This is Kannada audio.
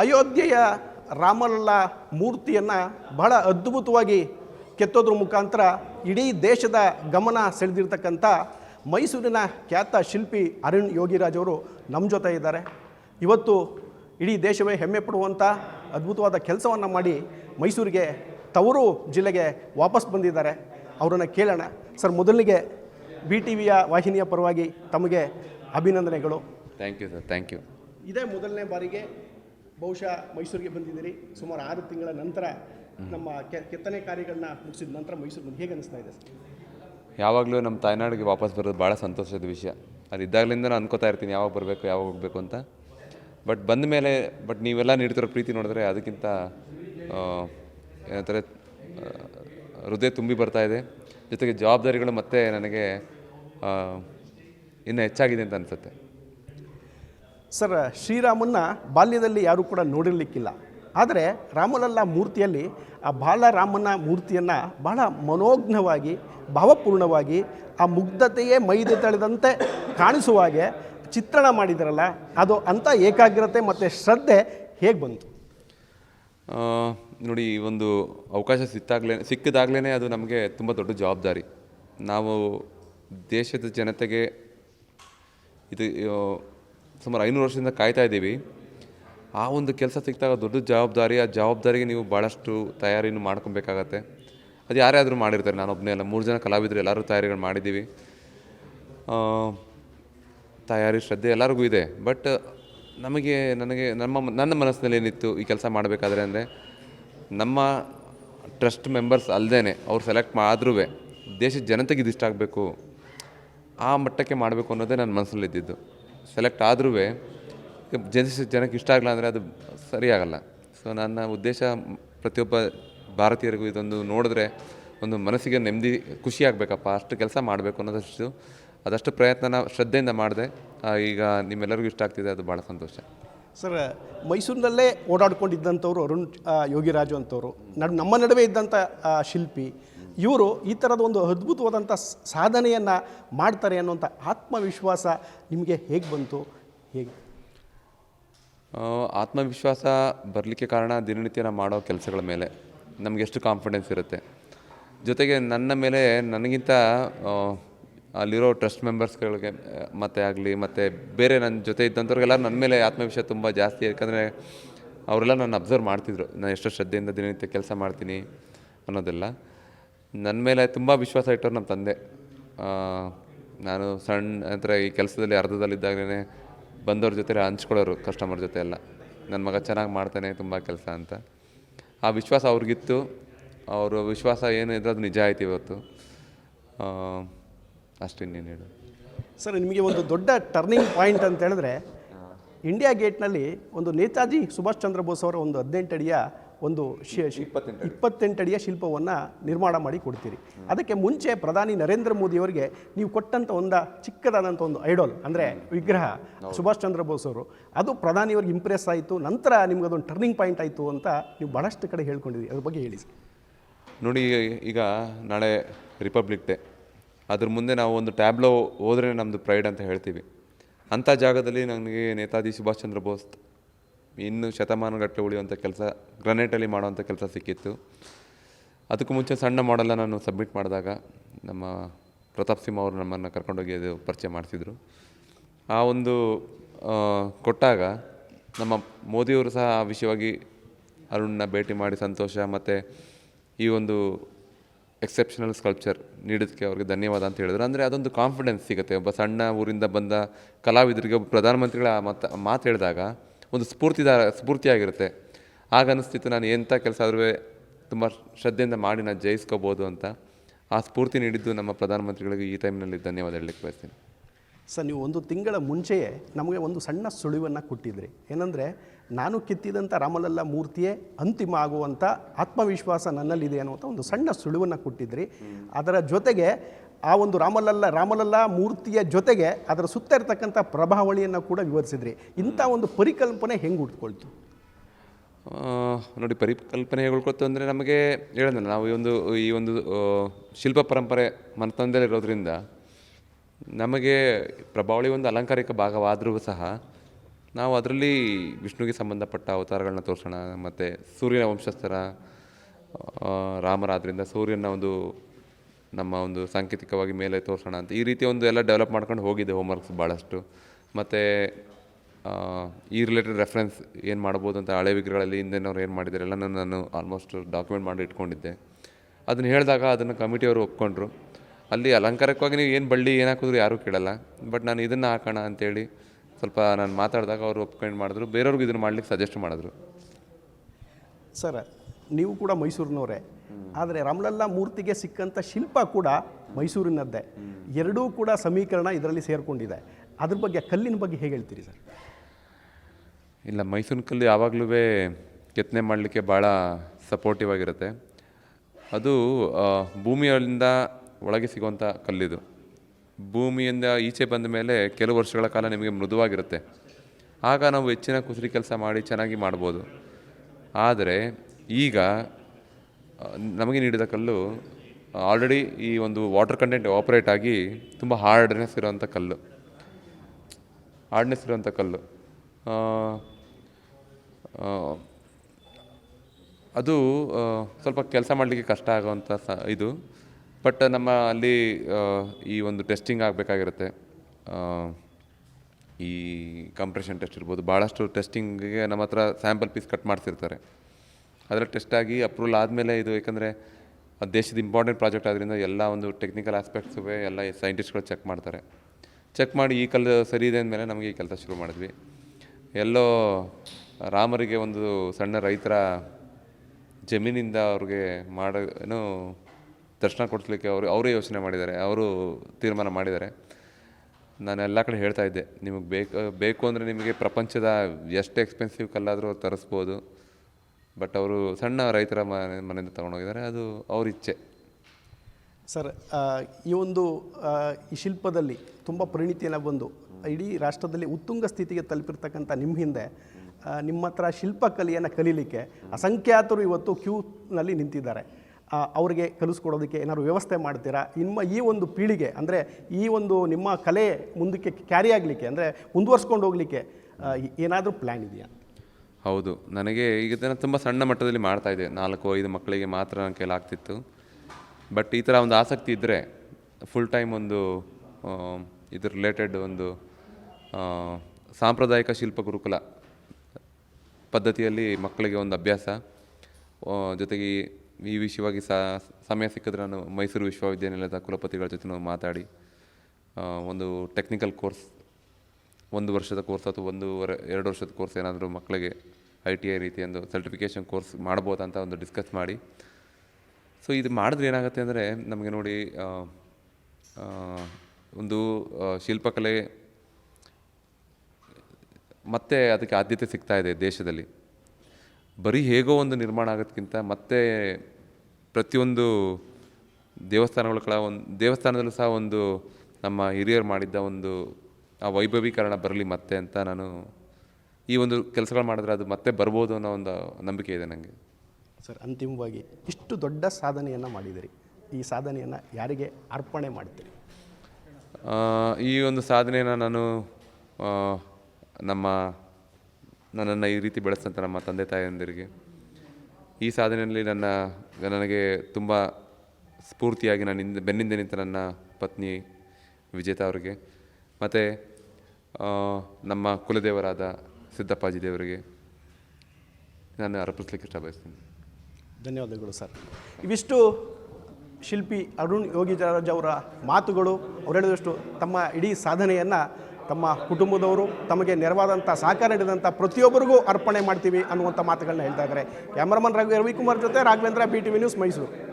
ಅಯೋಧ್ಯೆಯ ರಾಮಲಲ್ಲ ಮೂರ್ತಿಯನ್ನು ಬಹಳ ಅದ್ಭುತವಾಗಿ ಕೆತ್ತೋದ್ರ ಮುಖಾಂತರ ಇಡೀ ದೇಶದ ಗಮನ ಸೆಳೆದಿರ್ತಕ್ಕಂಥ ಮೈಸೂರಿನ ಖ್ಯಾತ ಶಿಲ್ಪಿ ಅರುಣ್ ಯೋಗಿರಾಜ್ ಅವರು ನಮ್ಮ ಜೊತೆ ಇದ್ದಾರೆ. ಇವತ್ತು ಇಡೀ ದೇಶವೇ ಹೆಮ್ಮೆ ಪಡುವಂಥ ಅದ್ಭುತವಾದ ಕೆಲಸವನ್ನು ಮಾಡಿ ಮೈಸೂರಿಗೆ, ತವರು ಜಿಲ್ಲೆಗೆ ವಾಪಸ್ ಬಂದಿದ್ದಾರೆ. ಅವರನ್ನು ಕೇಳೋಣ. ಸರ್, ಮೊದಲಿಗೆ ಬಿ ಟಿ ವಿಯ ವಾಹಿನಿಯ ಪರವಾಗಿ ತಮಗೆ ಅಭಿನಂದನೆಗಳು. Thank you sir thank you ಇದೇ ಮೊದಲನೇ ಬಾರಿಗೆ ಬಹುಶಃ ಮೈಸೂರಿಗೆ ಬಂದಿದ್ದೀರಿ. ಸುಮಾರು ಆರು ತಿಂಗಳ ನಂತರ ನಮ್ಮ ಕೆತ್ತನೆ ಕಾರ್ಯಗಳನ್ನ ಮುಗಿಸಿದ ನಂತರ ಮೈಸೂರು ಬಂದು ಹೇಗೆ ಅನಿಸ್ತಾ ಇದೆ ಯಾವಾಗಲೂ ನಮ್ಮ ತಾಯ್ನಾಡಿಗೆ ವಾಪಸ್ ಬರೋದು ಭಾಳ ಸಂತೋಷದ ವಿಷಯ. ಅದು ಇದ್ದಾಗಲಿಂದ ನಾನು ಅನ್ಕೋತಾ ಇರ್ತೀನಿ ಯಾವಾಗ ಬರಬೇಕು ಯಾವಾಗ ಹೋಗಬೇಕು ಅಂತ. ಬಟ್ ಬಂದ ಮೇಲೆ ಬಟ್ ನೀವೆಲ್ಲ ನೀಡ್ತಿರೋ ಪ್ರೀತಿ ನೋಡಿದ್ರೆ ಅದಕ್ಕಿಂತ ಏನಂತಾರೆ ಹೃದಯ ತುಂಬಿ ಬರ್ತಾ ಇದೆ. ಜೊತೆಗೆ ಜವಾಬ್ದಾರಿಗಳು ಮತ್ತೆ ನನಗೆ ಇನ್ನೂ ಹೆಚ್ಚಾಗಿದೆ ಅಂತ ಅನಿಸುತ್ತೆ. ಸರ್, ಶ್ರೀರಾಮನ್ನ ಬಾಲ್ಯದಲ್ಲಿ ಯಾರೂ ಕೂಡ ನೋಡಿರಲಿಕ್ಕಿಲ್ಲ. ಆದರೆ ರಾಮಲಲ್ಲ ಮೂರ್ತಿಯಲ್ಲಿ ಆ ಬಾಲರಾಮನ ಮೂರ್ತಿಯನ್ನು ಬಹಳ ಮನೋಜ್ಞವಾಗಿ, ಭಾವಪೂರ್ಣವಾಗಿ, ಆ ಮುಗ್ಧತೆಯೇ ಮೈದೆ ತಳೆದಂತೆ ಕಾಣಿಸುವ ಹಾಗೆ ಚಿತ್ರಣ ಮಾಡಿದಾರಲ್ಲ, ಅದು ಅಂಥ ಏಕಾಗ್ರತೆ ಮತ್ತು ಶ್ರದ್ಧೆ ಹೇಗೆ ಬಂತು? ನೋಡಿ, ಈ ಒಂದು ಅವಕಾಶ ಸಿಕ್ಕಾಗ್ಲೇ ಸಿಕ್ಕಿದಾಗಲೇ ಅದು ನಮಗೆ ತುಂಬ ದೊಡ್ಡ ಜವಾಬ್ದಾರಿ. ನಾವು ದೇಶದ ಜನತೆಗೆ ಇದು ಸುಮಾರು ಐನೂರು ವರ್ಷದಿಂದ ಕಾಯ್ತಾ ಇದ್ದೀವಿ. ಆ ಒಂದು ಕೆಲಸ ಸಿಕ್ಕಿದಾಗ ದೊಡ್ಡ ಜವಾಬ್ದಾರಿ, ಆ ಜವಾಬ್ದಾರಿಗೆ ನೀವು ಭಾಳಷ್ಟು ತಯಾರಿನೂ ಮಾಡ್ಕೊಬೇಕಾಗತ್ತೆ. ಅದು ಯಾರೇ ಆದರೂ ಮಾಡಿರ್ತಾರೆ, ನಾನು ಒಬ್ಬನೇ ಅಲ್ಲ. ಮೂರು ಜನ ಕಲಾವಿದರು, ಎಲ್ಲರೂ ತಯಾರಿಗಳು ಮಾಡಿದ್ದೀವಿ. ತಯಾರಿ, ಶ್ರದ್ಧೆ ಎಲ್ಲರಿಗೂ ಇದೆ. ಬಟ್ ನಮಗೆ, ನನಗೆ, ನಮ್ಮ, ನನ್ನ ಮನಸ್ಸಿನಲ್ಲಿ ಏನಿತ್ತು ಈ ಕೆಲಸ ಮಾಡಬೇಕಾದ್ರೆ ಅಂದರೆ, ನಮ್ಮ ಟ್ರಸ್ಟ್ ಮೆಂಬರ್ಸ್ ಅಲ್ಲದೇ ಅವ್ರು ಸೆಲೆಕ್ಟ್ ಆದ್ರೂ ದೇಶದ ಜನತೆಗೆ ಇದಿಷ್ಟ ಆಗಬೇಕು, ಆ ಮಟ್ಟಕ್ಕೆ ಮಾಡಬೇಕು ಅನ್ನೋದೇ ನನ್ನ ಮನಸ್ಸಲ್ಲಿ ಇದ್ದಿದ್ದು ಸೆಲೆಕ್ಟ್ ಆದ್ರೂ ಜನ ಜನಕ್ಕೆ ಇಷ್ಟ ಆಗಲ್ಲ ಅಂದರೆ ಅದು ಸರಿಯಾಗಲ್ಲ. ಸೊ ನನ್ನ ಉದ್ದೇಶ ಪ್ರತಿಯೊಬ್ಬ ಭಾರತೀಯರಿಗೂ ಇದೊಂದು ನೋಡಿದ್ರೆ ಒಂದು ಮನಸ್ಸಿಗೆ ನೆಮ್ಮದಿ, ಖುಷಿ ಆಗಬೇಕಪ್ಪ, ಅಷ್ಟು ಕೆಲಸ ಮಾಡಬೇಕು ಅನ್ನೋದಷ್ಟು, ಅದಷ್ಟು ಪ್ರಯತ್ನನ ಶ್ರದ್ಧೆಯಿಂದ ಮಾಡಿದೆ. ಈಗ ನಿಮ್ಮೆಲ್ಲರಿಗೂ ಇಷ್ಟ ಆಗ್ತಿದೆ, ಅದು ಭಾಳ ಸಂತೋಷ. ಸರ್, ಮೈಸೂರಿನಲ್ಲೇ ಓಡಾಡ್ಕೊಂಡಿದ್ದಂಥವ್ರು ಅರುಣ್ ಯೋಗಿರಾಜು ಅಂಥವ್ರು. ನಡ್, ನಮ್ಮ ನಡುವೆ ಇದ್ದಂಥ ಶಿಲ್ಪಿ ಇವರು ಈ ಥರದ ಒಂದು ಅದ್ಭುತವಾದಂಥ ಸಾಧನೆಯನ್ನು ಮಾಡ್ತಾರೆ ಅನ್ನುವಂಥ ಆತ್ಮವಿಶ್ವಾಸ ನಿಮಗೆ ಹೇಗೆ ಬಂತು? ಹೇಗೆ? ಆತ್ಮವಿಶ್ವಾಸ ಬರಲಿಕ್ಕೆ ಕಾರಣ ದಿನನಿತ್ಯ ಮಾಡೋ ಕೆಲಸಗಳ ಮೇಲೆ. ನಮಗೆ ಎಷ್ಟು ಕಾನ್ಫಿಡೆನ್ಸ್ ಇರುತ್ತೆ. ಜೊತೆಗೆ ನನ್ನ ಮೇಲೆ ನನಗಿಂತ ಅಲ್ಲಿರೋ ಟ್ರಸ್ಟ್ ಮೆಂಬರ್ಸ್ಗಳಿಗೆ ಮತ್ತೆ ಆಗಲಿ, ಮತ್ತು ಬೇರೆ ನನ್ನ ಜೊತೆ ಇದ್ದಂಥವ್ರಿಗೆಲ್ಲ ನನ್ನ ಮೇಲೆ ಆತ್ಮವಿಶ್ವಾಸ ತುಂಬ ಜಾಸ್ತಿ. ಯಾಕಂದರೆ ಅವರೆಲ್ಲ ನಾನು ಅಬ್ಸರ್ವ್ ಮಾಡ್ತಿದ್ರು. ನಾನು ಎಷ್ಟೋ ಶ್ರದ್ಧೆಯಿಂದ ದಿನನಿತ್ಯ ಕೆಲಸ ಮಾಡ್ತೀನಿ ಅನ್ನೋದೆಲ್ಲ. ನನ್ನ ಮೇಲೆ ತುಂಬ ವಿಶ್ವಾಸ ಇಟ್ಟರು ನಮ್ಮ ತಂದೆ. ನಾನು ಸಣ್ಣ ಅಂದರೆ ಈ ಕೆಲಸದಲ್ಲಿ ಅರ್ಧದಲ್ಲಿದ್ದಾಗಲೇ ಬಂದವ್ರ ಜೊತೆ ಹಂಚ್ಕೊಳ್ಳೋರು ಕಸ್ಟಮರ್ ಜೊತೆ ಎಲ್ಲ. ನನ್ನ ಮಗ ಚೆನ್ನಾಗಿ ಮಾಡ್ತಾನೆ ತುಂಬ ಕೆಲಸ ಅಂತ. ಆ ವಿಶ್ವಾಸ ಅವ್ರಿಗಿತ್ತು. ಅವ್ರ ವಿಶ್ವಾಸ ಏನು ಇದ್ರೆ ಅದು ನಿಜ ಆಯ್ತು ಇವತ್ತು. ಅಷ್ಟು ಇನ್ನೇನು ಹೇಳು ಸರ್ ನಿಮಗೆ ಒಂದು ದೊಡ್ಡ ಟರ್ನಿಂಗ್ ಪಾಯಿಂಟ್ ಅಂತ ಹೇಳಿದ್ರೆ ಇಂಡಿಯಾ ಗೇಟ್ನಲ್ಲಿ ಒಂದು ನೇತಾಜಿ ಸುಭಾಷ್ ಚಂದ್ರ ಬೋಸ್ ಅವರ ಒಂದು ಹದಿನೆಂಟು ಅಡಿಯ ಒಂದು ಇಪ್ಪತ್ತೆಂಟು ಅಡಿಯ ಶಿಲ್ಪವನ್ನು ನಿರ್ಮಾಣ ಮಾಡಿ ಕೊಡ್ತೀರಿ. ಅದಕ್ಕೆ ಮುಂಚೆ ಪ್ರಧಾನಿ ನರೇಂದ್ರ ಮೋದಿಯವರಿಗೆ ನೀವು ಕೊಟ್ಟಂಥ ಒಂದು ಚಿಕ್ಕದಾದಂಥ ಒಂದು ಐಡೋಲ್ ಅಂದರೆ ವಿಗ್ರಹ ಸುಭಾಷ್ ಚಂದ್ರ ಬೋಸ್ ಅವರು ಅದು ಪ್ರಧಾನಿಯವ್ರಿಗೆ ಇಂಪ್ರೆಸ್ ಆಯಿತು ನಂತರ ನಿಮ್ಗೆ ಅದೊಂದು ಟರ್ನಿಂಗ್ ಪಾಯಿಂಟ್ ಆಯಿತು ಅಂತ ನೀವು ಭಾಳಷ್ಟು ಕಡೆ ಹೇಳ್ಕೊಂಡಿದ್ದೀರಿ ಅದ್ರ ಬಗ್ಗೆ ಹೇಳಿ ನೋಡಿ ಈಗ ನಾಳೆ ರಿಪಬ್ಲಿಕ್ ಡೇ ಅದ್ರ ಮುಂದೆ ನಾವು ಒಂದು ಟ್ಯಾಬ್ಲೋ ಹೋದ್ರೆ ನಮ್ಮದು ಪ್ರೈಡ್ ಅಂತ ಹೇಳ್ತೀವಿ. ಅಂಥ ಜಾಗದಲ್ಲಿ ನನಗೆ ನೇತಾಜಿ ಸುಭಾಷ್ ಚಂದ್ರ ಬೋಸ್ ಇನ್ನು ಶತಮಾನಗಟ್ಟಲೆ ಉಳಿಯುವಂಥ ಕೆಲಸ, ಗ್ರನೇಟಲ್ಲಿ ಮಾಡುವಂಥ ಕೆಲಸ ಸಿಕ್ಕಿತ್ತು. ಅದಕ್ಕೂ ಮುಂಚೆ ಸಣ್ಣ ಮಾಡೆಲ್ಲ ನಾನು ಸಬ್ಮಿಟ್ ಮಾಡಿದಾಗ ನಮ್ಮ ಪ್ರತಾಪ್ ಸಿಂಹ ಅವರು ನಮ್ಮನ್ನು ಕರ್ಕೊಂಡೋಗಿ ಅದು ಪರಿಚಯ ಮಾಡಿಸಿದರು. ಆ ಒಂದು ಕೊಟ್ಟಾಗ ನಮ್ಮ ಮೋದಿಯವರು ಸಹ ಆ ವಿಷಯವಾಗಿ ಅರುಣ್ನ ಭೇಟಿ ಮಾಡಿ ಸಂತೋಷ ಮತ್ತು ಈ ಒಂದು ಎಕ್ಸೆಪ್ಷನಲ್ ಸ್ಕಲ್ಪ್ಚರ್ ನೀಡೋದಕ್ಕೆ ಅವ್ರಿಗೆ ಧನ್ಯವಾದ ಅಂತ ಹೇಳಿದ್ರು. ಅಂದರೆ ಅದೊಂದು ಕಾನ್ಫಿಡೆನ್ಸ್ ಸಿಗುತ್ತೆ. ಒಬ್ಬ ಸಣ್ಣ ಊರಿಂದ ಬಂದ ಕಲಾವಿದರಿಗೆ, ಒಬ್ಬ ಪ್ರಧಾನಮಂತ್ರಿಗಳ ಮಾತು ಮಾತು ಹೇಳಿದಾಗ ಒಂದು ಸ್ಫೂರ್ತಿದಾರ ಸ್ಫೂರ್ತಿಯಾಗಿರುತ್ತೆ ಆಗ ಅನ್ನಿಸ್ತಿತ್ತು ನಾನು ಎಂಥ ಕೆಲಸ ಆದರೂ ತುಂಬ ಶ್ರದ್ಧೆಯಿಂದ ಮಾಡಿ ನಾನು ಜಯಿಸ್ಕೋಬೋದು ಅಂತ. ಆ ಸ್ಫೂರ್ತಿ ನೀಡಿದ್ದು ನಮ್ಮ ಪ್ರಧಾನಮಂತ್ರಿಗಳಿಗೆ ಈ ಟೈಮ್ನಲ್ಲಿ ಧನ್ಯವಾದ ಹೇಳಲಿಕ್ಕೆ ಬಯಸ್ತೀನಿ. ಸರ್, ನೀವು ಒಂದು ತಿಂಗಳ ಮುಂಚೆಯೇ ನಮಗೆ ಒಂದು ಸಣ್ಣ ಸುಳಿವನ್ನು ಕೊಟ್ಟಿದ್ರಿ. ಏನಂದರೆ, ನಾನು ಕಿತ್ತಿದಂಥ ರಾಮಲಲ್ಲ ಮೂರ್ತಿಯೇ ಅಂತಿಮ ಆಗುವಂಥ ಆತ್ಮವಿಶ್ವಾಸ ನನ್ನಲ್ಲಿದೆ ಅನ್ನುವಂಥ ಒಂದು ಸಣ್ಣ ಸುಳಿವನ್ನು ಕೊಟ್ಟಿದ್ರಿ. ಅದರ ಜೊತೆಗೆ ಆ ಒಂದು ರಾಮಲಲ್ಲ ರಾಮಲಲ್ಲ ಮೂರ್ತಿಯ ಜೊತೆಗೆ ಅದರ ಸುತ್ತ ಇರತಕ್ಕಂಥ ಪ್ರಭಾವಳಿಯನ್ನು ಕೂಡ ವಿವರಿಸಿದ್ರಿ. ಇಂಥ ಒಂದು ಪರಿಕಲ್ಪನೆ ಹೆಂಗೆ ಉಟ್ಕೊಳ್ತು ನೋಡಿ ಪರಿಕಲ್ಪನೆ ಹೇಳ್ಕೊಳ್ತು ಅಂದರೆ ನಮಗೆ ಹೇಳಿದ್ರೆ ನಾವು ಈ ಒಂದು ಈ ಒಂದು ಶಿಲ್ಪ ಪರಂಪರೆ ಇರೋದ್ರಿಂದ ನಮಗೆ ಪ್ರಭಾವಳಿ ಒಂದು ಅಲಂಕಾರಿಕ ಭಾಗವಾದರೂ ಸಹ ನಾವು ಅದರಲ್ಲಿ ವಿಷ್ಣುವಿಗೆ ಸಂಬಂಧಪಟ್ಟ ಅವತಾರಗಳನ್ನ ತೋರಿಸೋಣ, ಮತ್ತು ಸೂರ್ಯನ ವಂಶಸ್ಥರ ರಾಮರಾದ್ರಿಂದ ಸೂರ್ಯನ ಒಂದು ನಮ್ಮ ಒಂದು ಸಾಂಕೇತಿಕವಾಗಿ ಮೇಲೆ ತೋರಿಸೋಣ ಅಂತ. ಈ ರೀತಿ ಒಂದು ಎಲ್ಲ ಡೆವಲಪ್ ಮಾಡ್ಕೊಂಡು ಹೋಗಿದೆ ಹೋಮ್ವರ್ಕ್ಸ್ ಭಾಳಷ್ಟು ಮತ್ತು ಈ ರಿಲೇಟೆಡ್ ರೆಫರೆನ್ಸ್ ಏನು ಮಾಡ್ಬೋದು ಅಂತ ಹಳೆ ವಿಗ್ರಹಗಳಲ್ಲಿ ಹಿಂದಿನವ್ರು ಏನು ಮಾಡಿದ್ದಾರೆ ಎಲ್ಲ ನಾನು ಆಲ್ಮೋಸ್ಟ್ ಡಾಕ್ಯುಮೆಂಟ್ ಮಾಡಿ ಇಟ್ಕೊಂಡಿದ್ದೆ. ಅದನ್ನು ಹೇಳಿದಾಗ ಅದನ್ನು ಕಮಿಟಿಯವರು ಒಪ್ಕೊಂಡ್ರು. ಅಲ್ಲಿ ಅಲಂಕಾರಕ್ಕಾಗಿ ನೀವು ಏನು ಬಳ್ಳಿ ಏನು ಹಾಕಿದ್ರು ಯಾರೂ ಕೇಳಲ್ಲ. ಬಟ್ ನಾನು ಇದನ್ನು ಹಾಕೋಣ ಅಂತೇಳಿ ಸ್ವಲ್ಪ ನಾನು ಮಾತಾಡಿದಾಗ ಅವರು ಒಪ್ಕೊಂಡು ಮಾಡಿದ್ರು. ಬೇರೆಯವ್ರಿಗೂ ಇದನ್ನು ಮಾಡ್ಲಿಕ್ಕೆ ಸಜೆಸ್ಟ್ ಮಾಡಿದ್ರು. ಸರ್, ನೀವು ಕೂಡ ಮೈಸೂರಿನವರೇ. ಆದರೆ ರಾಮಲಲ್ಲ ಮೂರ್ತಿಗೆ ಸಿಕ್ಕಂಥ ಶಿಲ್ಪ ಕೂಡ ಮೈಸೂರಿನದ್ದೇ. ಎರಡೂ ಕೂಡ ಸಮೀಕರಣ ಇದರಲ್ಲಿ ಸೇರಿಕೊಂಡಿದೆ. ಅದ್ರ ಬಗ್ಗೆ ಕಲ್ಲಿನ ಬಗ್ಗೆ ಹೇಗೆ ಹೇಳ್ತೀರಿ ಸರ್? ಇಲ್ಲ ಮೈಸೂರಿನ ಕಲ್ಲು ಯಾವಾಗಲೂ ಕೆತ್ತನೆ ಮಾಡಲಿಕ್ಕೆ ಭಾಳ ಸಪೋರ್ಟಿವ್ ಆಗಿರುತ್ತೆ. ಅದು ಭೂಮಿಯಲ್ಲಿಂದ ಒಳಗೆ ಸಿಗುವಂಥ ಕಲ್ಲಿದು. ಭೂಮಿಯಿಂದ ಈಚೆ ಬಂದ ಮೇಲೆ ಕೆಲವು ವರ್ಷಗಳ ಕಾಲ ನಿಮಗೆ ಮೃದುವಾಗಿರುತ್ತೆ. ಆಗ ನಾವು ಹೆಚ್ಚಿನ ಕುಸುರಿ ಕೆಲಸ ಮಾಡಿ ಚೆನ್ನಾಗಿ ಮಾಡ್ಬೋದು. ಆದರೆ ಈಗ ನಮಗೆ ನೀಡಿದ ಕಲ್ಲು ಆಲ್ರೆಡಿ ಈ ಒಂದು ವಾಟರ್ ಕಂಟೆಂಟ್ ಆಪರೇಟ್ ಆಗಿ ತುಂಬ ಹಾರ್ಡ್ನೆಸ್ ಇರೋವಂಥ ಕಲ್ಲು. ಹಾರ್ಡ್ನೆಸ್ ಇರೋವಂಥ ಕಲ್ಲು. ಅದು ಸ್ವಲ್ಪ ಕೆಲಸ ಮಾಡಲಿಕ್ಕೆ ಕಷ್ಟ ಆಗುವಂಥ ಸ, ಇದು. ಬಟ್ ನಮ್ಮ ಅಲ್ಲಿ ಈ ಒಂದು ಟೆಸ್ಟಿಂಗ್ ಆಗಬೇಕಾಗಿರುತ್ತೆ. ಈ ಕಂಪ್ರೆಷನ್ ಟೆಸ್ಟ್ ಇರ್ಬೋದು. ಭಾಳಷ್ಟು ಟೆಸ್ಟಿಂಗಿಗೆ ನಮ್ಮ ಹತ್ರ ಸ್ಯಾಂಪಲ್ ಪೀಸ್ ಕಟ್ ಮಾಡಿಸಿರ್ತಾರೆ. ಅದರ ಟೆಸ್ಟ್ ಆಗಿ ಅಪ್ರೂವಲ್ ಆದಮೇಲೆ ಇದು ಯಾಕಂದರೆ ದೇಶದ ಇಂಪಾರ್ಟೆಂಟ್ ಪ್ರಾಜೆಕ್ಟ್ ಆದ್ದರಿಂದ ಎಲ್ಲ ಒಂದು ಟೆಕ್ನಿಕಲ್ ಆಸ್ಪೆಕ್ಟ್ಸು ಎಲ್ಲ ಸೈಂಟಿಸ್ಟ್ಗಳು ಚೆಕ್ ಮಾಡ್ತಾರೆ. ಚೆಕ್ ಮಾಡಿ ಈ ಕಲ್ಲು ಸರಿ ಇದೆ ಅಂದಮೇಲೆ ನಮಗೆ ಈ ಕೆಲಸ ಶುರು ಮಾಡಿದ್ವಿ. ಎಲ್ಲೋ ರಾಮರಿಗೆ ಒಂದು ಸಣ್ಣ ರೈತರ ಜಮೀನಿಂದ ಅವ್ರಿಗೆ ಮಾಡೋ, ಏನು ದರ್ಶನ ಕೊಡಿಸ್ಲಿಕ್ಕೆ ಅವರು, ಅವರೇ ಯೋಚನೆ ಮಾಡಿದ್ದಾರೆ, ಅವರು ತೀರ್ಮಾನ ಮಾಡಿದ್ದಾರೆ. ನಾನು ಎಲ್ಲ ಕಡೆ ಹೇಳ್ತಾ ಇದ್ದೆ, ನಿಮಗೆ ಬೇಕು ಬೇಕು ಅಂದರೆ ನಿಮಗೆ ಪ್ರಪಂಚದ ಎಷ್ಟು ಎಕ್ಸ್ಪೆನ್ಸಿವ್ ಕಲ್ಲಾದರೂ ತರಿಸ್ಬೋದು. ಬಟ್ ಅವರು ಸಣ್ಣ ರೈತರ ಮನೆ, ಮನೆಯಿಂದ ತೊಗೊಂಡೋಗಿದ್ದಾರೆ ಅದು ಅವ್ರ ಇಚ್ಛೆ. ಸರ್ ಈ ಒಂದು ಈ ಶಿಲ್ಪದಲ್ಲಿ ತುಂಬ ಪರಿಣಿತಿಯನ್ನು ಬಂದು, ಇಡೀ ರಾಷ್ಟ್ರದಲ್ಲಿ ಉತ್ತುಂಗ ಸ್ಥಿತಿಗೆ ತಲುಪಿರ್ತಕ್ಕಂಥ ನಿಮ್ಮ ಹಿಂದೆ ನಿಮ್ಮ ಹತ್ರ ಶಿಲ್ಪಕಲೆಯನ್ನು ಕಲೀಲಿಕ್ಕೆ ಅಸಂಖ್ಯಾತರು ಇವತ್ತು ಕ್ಯೂನಲ್ಲಿ ನಿಂತಿದ್ದಾರೆ. ಅವರಿಗೆ ಕಲಿಸ್ಕೊಡೋದಕ್ಕೆ ಏನಾದ್ರು ವ್ಯವಸ್ಥೆ ಮಾಡ್ತೀರಾ? ನಿಮ್ಮ ಈ ಒಂದು ಪೀಳಿಗೆ, ಅಂದರೆ ಈ ಒಂದು ನಿಮ್ಮ ಕಲೆ ಮುಂದಕ್ಕೆ ಕ್ಯಾರಿ ಆಗಲಿಕ್ಕೆ, ಅಂದರೆ ಮುಂದುವರ್ಸ್ಕೊಂಡು ಹೋಗಲಿಕ್ಕೆ ಏನಾದರೂ ಪ್ಲ್ಯಾನ್ ಇದೆಯಾ? ಹೌದು. ನನಗೆ ಈಗ ಇದನ್ನು ತುಂಬ ಸಣ್ಣ ಮಟ್ಟದಲ್ಲಿ ಮಾಡ್ತಾ ಇದ್ದೆ. ನಾಲ್ಕು, ಐದು ಮಕ್ಕಳಿಗೆ ಮಾತ್ರ ನನ್ನ ಕೇಳಾಗ್ತಿತ್ತು ಬಟ್ ಈ ಥರ ಒಂದು ಆಸಕ್ತಿ ಇದ್ದರೆ ಫುಲ್ ಟೈಮ್ ಒಂದು ಇದ್ರ ರಿಲೇಟೆಡ್ ಒಂದು ಸಾಂಪ್ರದಾಯಿಕ ಶಿಲ್ಪ ಗುರುಕುಲ ಪದ್ಧತಿಯಲ್ಲಿ ಮಕ್ಕಳಿಗೆ ಒಂದು ಅಭ್ಯಾಸ. ಜೊತೆಗೆ ಈ- ವಿಷಯವಾಗಿ ಸಮಯ ಸಿಕ್ಕಿದ್ರೆ ನಾನು ಮೈಸೂರು ವಿಶ್ವವಿದ್ಯಾನಿಲಯದ ಕುಲಪತಿಗಳ ಜೊತೆ ಮಾತಾಡಿ ಒಂದು ಟೆಕ್ನಿಕಲ್ ಕೋರ್ಸ್ ಒಂದು ವರ್ಷದ ಕೋರ್ಸ್ ಅಥವಾ ಒಂದೂವರೆ ಎರಡು ವರ್ಷದ ಕೋರ್ಸ್ ಏನಾದರೂ ಮಕ್ಕಳಿಗೆ ಐ ಟಿ ಐ ರೀತಿ ಒಂದು ಸರ್ಟಿಫಿಕೇಷನ್ ಕೋರ್ಸ್ ಮಾಡ್ಬೋದಾ ಅಂತ ಒಂದು ಡಿಸ್ಕಸ್ ಮಾಡಿ. ಸೊ, ಇದು ಮಾಡಿದ್ರೆ ಏನಾಗುತ್ತೆ ಅಂದರೆ ನಮಗೆ ನೋಡಿ ಒಂದು ಶಿಲ್ಪಕಲೆ ಮತ್ತೆ ಅದಕ್ಕೆ ಆದ್ಯತೆ ಸಿಗ್ತಾ ಇದೆ ದೇಶದಲ್ಲಿ. ಬರೀ ಹೇಗೋ ಒಂದು ನಿರ್ಮಾಣ ಆಗೋದಕ್ಕಿಂತ ಮತ್ತೆ ಪ್ರತಿಯೊಂದು ದೇವಸ್ಥಾನಗಳ ಒಂದು, ದೇವಸ್ಥಾನದಲ್ಲೂ ಸಹ ಒಂದು ನಮ್ಮ ಹಿರಿಯರು ಮಾಡಿದ್ದ ಒಂದು ಆ ವೈಭವೀಕರಣ ಬರಲಿ ಮತ್ತೆ ಅಂತ ನಾನು ಈ ಒಂದು ಕೆಲಸಗಳು ಮಾಡಿದ್ರೆ ಅದು ಮತ್ತೆ ಬರ್ಬೋದು ಅನ್ನೋ ಒಂದು ನಂಬಿಕೆ ಇದೆ ನನಗೆ ಸರ್ ಅಂತಿಮವಾಗಿ ಇಷ್ಟು ದೊಡ್ಡ ಸಾಧನೆಯನ್ನು ಮಾಡಿದಿರಿ. ಈ ಸಾಧನೆಯನ್ನು ಯಾರಿಗೆ ಅರ್ಪಣೆ ಮಾಡ್ತೀರಿ? ಈ ಒಂದು ಸಾಧನೆಯನ್ನು ನಾನು ನಮ್ಮ ನನ್ನನ್ನು ಈ ರೀತಿ ಬೆಳೆಸಿದಂಥ ನಮ್ಮ ತಂದೆ ತಾಯಿಯಂದಿರಿಗೆ ಈ ಸಾಧನೆಯಲ್ಲಿ ನನ್ನ ನನಗೆ ತುಂಬ ಸ್ಫೂರ್ತಿಯಾಗಿ ನಾನು ಬೆನ್ನಿಂದ ನಿಂತ ನನ್ನ ಪತ್ನಿ ವಿಜೇತಾ ಅವರಿಗೆ ಮತ್ತು ನಮ್ಮ ಕುಲದೇವರಾದ ಸಿದ್ದಪ್ಪಾಜಿ ದೇವರಿಗೆ ನಾನು ಅರ್ಪಿಸ್ಲಿಕ್ಕೆ ಇಷ್ಟ ಬಯಸ್ತೀನಿ ಧನ್ಯವಾದಗಳು ಸರ್. ಇವಿಷ್ಟು ಶಿಲ್ಪಿ ಅರುಣ್ ಯೋಗಿ ಜರಾಜ್ ಅವರ ಮಾತುಗಳು, ಅವ್ರು ಹೇಳಿದಷ್ಟು ತಮ್ಮ ಇಡೀ ಸಾಧನೆಯನ್ನು ತಮ್ಮ ಕುಟುಂಬದವರು ತಮಗೆ ನೆರವಾದಂಥ ಸಹಕಾರ ನೀಡಿದಂಥ ಪ್ರತಿಯೊಬ್ಬರಿಗೂ ಅರ್ಪಣೆ ಮಾಡ್ತೀವಿ ಅನ್ನುವಂಥ ಮಾತುಗಳನ್ನ ಹೇಳ್ತಾ ಇದ್ದಾರೆ. ಕ್ಯಾಮ್ರಾಮನ್ ರವಿ ರವಿಕುಮಾರ್ ಜೊತೆ Raghavendra B T V news Mysuru